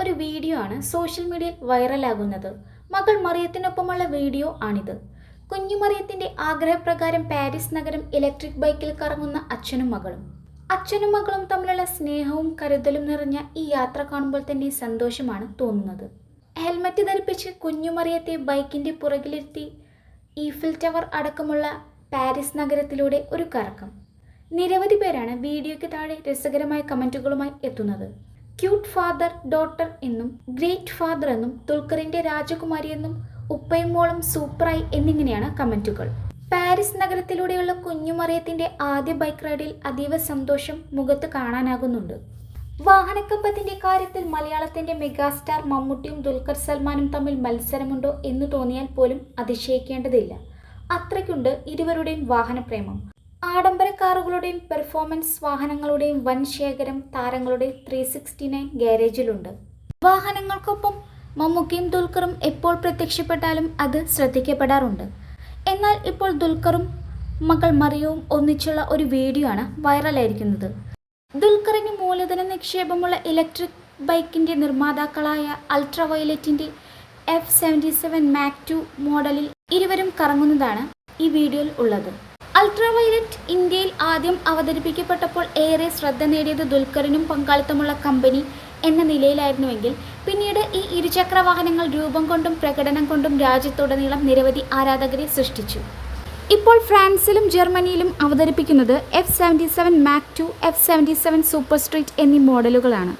ഒരു വീഡിയോ ആണ് സോഷ്യൽ മീഡിയയിൽ വൈറലാകുന്നത്. മകൾ മറിയത്തിനൊപ്പമുള്ള വീഡിയോ ആണിത്. കുഞ്ഞു മറിയത്തിന്റെ ആഗ്രഹപ്രകാരം പാരീസ് നഗരം ഇലക്ട്രിക് ബൈക്കിൽ കറങ്ങുന്ന അച്ഛനും മകളും. അച്ഛനും മകളും തമ്മിലുള്ള സ്നേഹവും കരുതലും നിറഞ്ഞ ഈ യാത്ര കാണുമ്പോൾ തന്നെ സന്തോഷമാണ് തോന്നുന്നത്. ഹെൽമറ്റ് ധരിപ്പിച്ച് കുഞ്ഞുമറിയത്തെ ബൈക്കിന്റെ പുറകിലിരുത്തി ഈഫിൽ ടവർ അടക്കമുള്ള പാരീസ് നഗരത്തിലൂടെ ഒരു കറക്കം. നിരവധി പേരാണ് വീഡിയോയ്ക്ക് താഴെ രസകരമായ കമന്റുകളുമായി എത്തുന്നത്. ക്യൂട്ട് ഫാദർ ഡോട്ടർ എന്നും ഗ്രേറ്റ് ഫാദർ എന്നും ദുൽഖറിന്റെ രാജകുമാരി എന്നും ഉപ്പയും സൂപ്പറായി എന്നിങ്ങനെയാണ് കമന്റുകൾ. പാരീസ് നഗരത്തിലൂടെയുള്ള കുഞ്ഞുമറിയത്തിന്റെ ആദ്യ ബൈക്ക് റൈഡിൽ അതീവ സന്തോഷം മുഖത്ത് കാണാനാകുന്നുണ്ട്. വാഹനക്കമ്പത്തിന്റെ കാര്യത്തിൽ മലയാളത്തിന്റെ മെഗാസ്റ്റാർ മമ്മൂട്ടിയും ദുൽഖർ സൽമാനും തമ്മിൽ മത്സരമുണ്ടോ എന്ന് തോന്നിയാൽ പോലും അതിശയിക്കേണ്ടതില്ല. അത്രയ്ക്കുണ്ട് ഇരുവരുടെയും വാഹനപ്രേമം. ആഡംബര കാറുകളുടെയും പെർഫോമൻസ് വാഹനങ്ങളുടെയും വൻ ശേഖരം താരങ്ങളുടെ ത്രീ സിക്സ്റ്റി നയൻ ഗാരേജിലുണ്ട്. വാഹനങ്ങൾക്കൊപ്പം മമ്മൂക്കയും ദുൽഖറും എപ്പോൾ പ്രത്യക്ഷപ്പെട്ടാലും അത് ശ്രദ്ധിക്കപ്പെടാറുണ്ട്. എന്നാൽ ഇപ്പോൾ ദുൽഖറും മകൾ മറിയവും ഒന്നിച്ചുള്ള ഒരു വീഡിയോ ആണ് വൈറലായിരിക്കുന്നത്. ദുൽഖറിന് മൂലധന നിക്ഷേപമുള്ള ഇലക്ട്രിക് ബൈക്കിന്റെ നിർമ്മാതാക്കളായ ultra വയലറ്റിന്റെ F seventy seven Mach two മോഡലിൽ ഇരുവരും കറങ്ങുന്നതാണ് ഈ വീഡിയോയിൽ ഉള്ളത്. അൾട്രാ വയലറ്റ് ഇന്ത്യയിൽ ആദ്യം അവതരിപ്പിക്കപ്പെട്ടപ്പോൾ ഏറെ ശ്രദ്ധ നേടിയത് ദുൽഖറിനും പങ്കാളിത്തമുള്ള കമ്പനി എന്ന നിലയിലായിരുന്നുവെങ്കിൽ പിന്നീട് ഈ ഇരുചക്ര വാഹനങ്ങൾ രൂപം കൊണ്ടും പ്രകടനം കൊണ്ടും രാജ്യത്തുടനീളം നിരവധി ആരാധകരെ സൃഷ്ടിച്ചു. ഇപ്പോൾ ഫ്രാൻസിലും ജർമ്മനിയിലും അവതരിപ്പിക്കുന്നത് F seventy seven Mach two F seventy seven super street എന്നീ മോഡലുകളാണ്.